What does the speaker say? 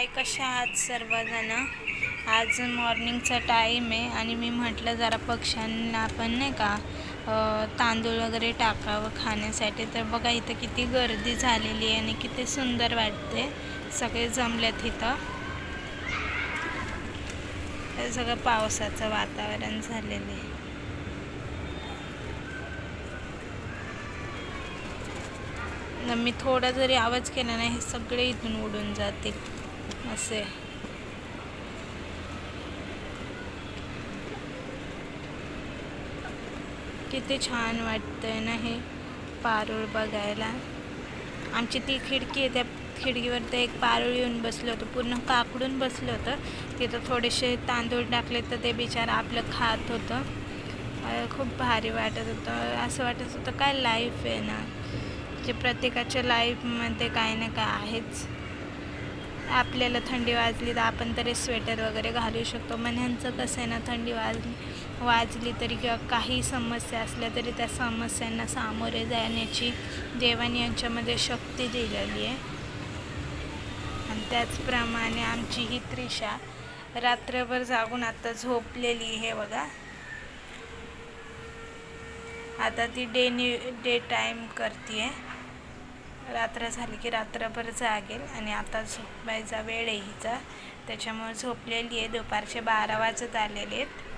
हाय कशा आहात सर्वजण? आज मॉर्निंगचा टाईम आहे आणि मी म्हटलं जरा पक्ष्यांना पण नाही का तांदूळ वगैरे टाकावं खाण्यासाठी. तर बघा इथं किती गर्दी झालेली आहे आणि किती सुंदर वाटते सगळे जमल्यात इथं. हे सगळं पावसाचं वातावरण झालेलं आहे. मी थोडा जरी आवाज केला नाही हे सगळे इथून उडून जातील. असे. किती छान वाटतंय ना हे पारूळ बघायला. आमची ती खिडकी आहे त्या खिडकीवर ते एक पारूळ येऊन बसलं होतं पूर्ण काकडून बसलं होतं. तिथं थोडेसे तांदूळ टाकले तर ते बिचारा आपलं खात होतं. खूप भारी वाटत होतं. असं वाटत होतं काय लाईफ आहे ना? जे प्रत्येकाच्या लाईफमध्ये काही ना काय आहेच. आपल्याला थंडी वाजली तर आपण तरी स्वेटर वगैरे घालू शकतो. मग ह्यांचं कसं आहे ना थंडी वाजली वाजली तरी किंवा काही समस्या असल्या तरी त्या समस्यांना सामोरे जाण्याची देवाने यांच्यामध्ये शक्ती दिलेली आहे. आणि त्याचप्रमाणे आमची ही त्रिशा रात्रभर जागून आता झोपलेली आहे बघा. आता ती डे न्यू डे टाईम करते आहे रात्र झाली की रात्रभर जागेल आणि आता झोपायचा वेळ आहे हिचा. त्याच्यामुळे झोपलेली आहे. दुपारचे बारा वाजत आलेले आहेत.